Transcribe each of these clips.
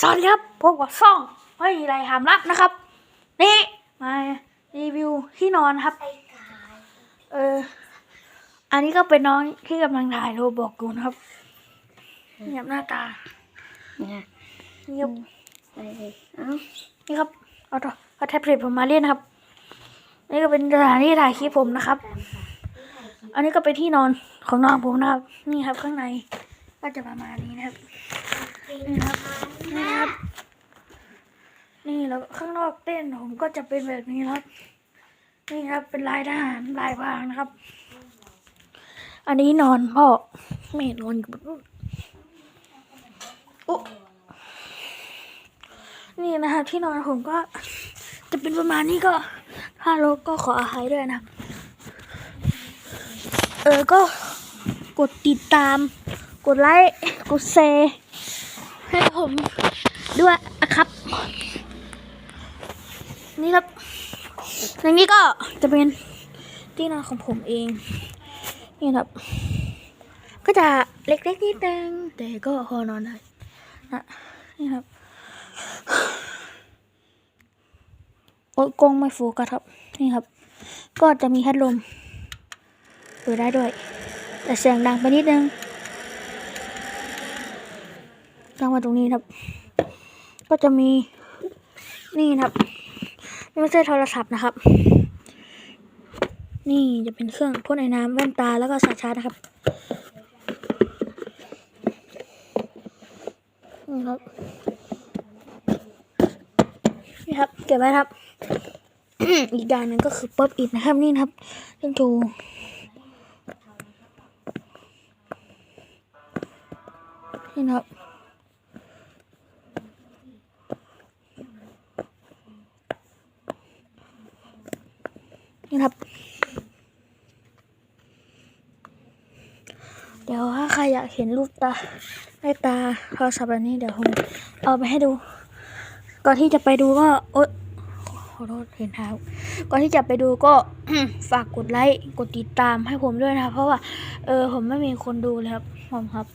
สวัสดีครับพบกับซ่องไม่มีอะไรหามลับนะครับ นี่มารีวิวที่นอนครับ เออ อันนี้ก็เป็นน้องที่กำลังถ่ายโรบอกอยู่นะครับนี่ครับหน้าตาเนี่ยนี่ครับไปเลยเอ้านี่ครับเอาตัวเอาแท็บเล็ตผมมาเล่นนะครับ นี่ก็เป็นสถานที่ถ่ายคลิปผมนะครับ อันนี้ก็เป็นที่นอนของน้องผมนะครับ นี่ครับข้างในก็จะประมาณนี้นะครับ นี่นะครับนี่นะครับ นี่แล้วข้างนอกเต้นผมก็จะเป็นแบบนี้ครับ นี่ครับเป็นลายทหารลายพางนะครับ อันนี้นอนพ่อไม่นอนอยู่บนนู้นอุ๊นี่นะครับที่นอนผมก็จะเป็นประมาณนี้ก็ถ้าลกก็ขออภัยด้วยนะ เออก็กดติดตาม กดไลค์ กดแชร์ ให้ผมด้วยนะครับ นี่ครับในนี้ก็จะเป็นที่นอนของผมเอง นี่ครับ ก็จะเล็กๆนิดนึงแต่ก็พอนอนได้นะนี่ครับโอ้กองไม่โฟกัสครับ นี่ครับ ก็จะมีพัดลมเปิดได้ด้วย แต่เสียงดังไปนิดนึง ตั้งไว้ตรงนี้ครับ ก็จะมีนี่ครับนี่ไม่ใช่โทรศัพท์นะครับ นี่จะเป็นเครื่องพ่นไอ้น้ำแว่นตาแล้วก็สายชาร์จนะครับนี่ครับนี่ครับ เก็บไว้ครับ อีกอย่างหนึ่งก็คือป๊อปอิดนะครับ นี่ครับเครื่องโชว์นี่ครับ นี่ครับ เดี๋ยวถ้าใครอยากเห็นรูปตาใต้ตาโทรศัพท์แบบนี้เดี๋ยวผมเอาไปให้ดู ก่อนที่จะไปดูก็โอ๊ยขอโทษเห็นเท้าก่อนที่จะไปดูก็ฝากกดไลค์กดติดตามให้ผมด้วยนะครับ เพราะว่า เออ ผมไม่มีคนดูเลยครับผมครับ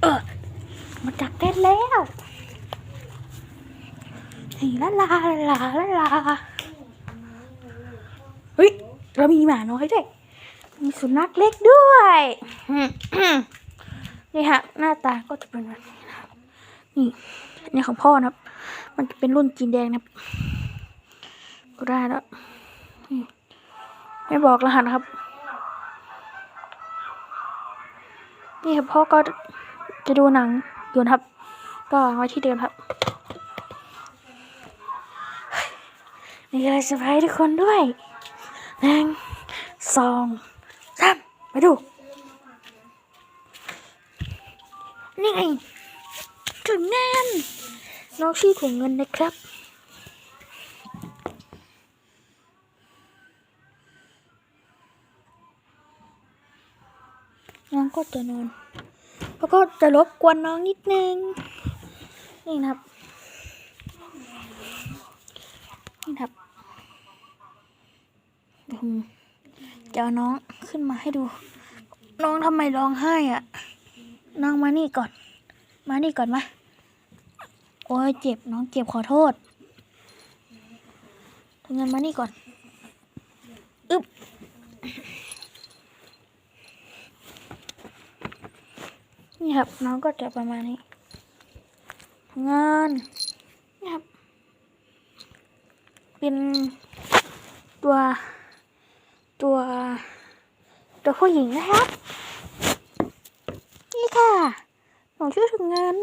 เออมาจากเต้นแล้วนี่ละลาละลาละลาเฮ้ย เรามีหมาน้อยด้วย มีสุนัขเล็กด้วยนี่ฮะ หน้าตาก็จะเป็นแบบนี้นะนี่นี่ของพ่อนะครับ มันจะเป็นรุ่นจีนแดงนะครับก็ได้แล้วไม่บอกรหัสนะครับ นี่ครับพ่อก็จะดูหนังอยู่นะครับ ก็วางไว้ที่เดิมครับมีอะไรเซอร์ไพรส์ทุกคนด้วย หนึ่งสองสามไปดู นี่ไงถุงเงินน้องชื่อถุงเงินนะครับน้องก็จะนอนแล้วก็จะรบกวนน้องนิดนึง นี่นะครับ นี่นะครับ จะเอาน้องขึ้นมาให้ดู น้องทำไมร้องไห้อะน้องมานี่ก่อน มานี่ก่อนมาโอ้ยเจ็บน้องเจ็บขอโทษทำงานมานี่ก่อนอึ๊บนี่ครับน้องก็จะประมาณนี้ทำงานนี่ครับ เป็นตัว ตัว ตัวผู้หญิงนะครับ นี่ค่ะหนูชื่อถึงเงิน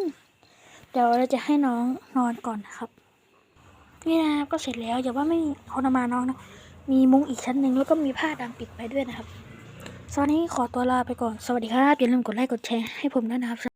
เดี๋ยวเราจะให้น้องนอนก่อนนะครับ นี่นะครับก็เสร็จแล้วอย่าว่าไม่ทรมานน้องนะ มีมุ้งอีกชั้นหนึ่งแล้วก็มีผ้าดำปิดไปด้วยนะครับสวัสดีขอตัวลาไปก่อน สวัสดีครับ อย่าลืมกดไลค์กดแชร์ให้ผมด้วยนะครับ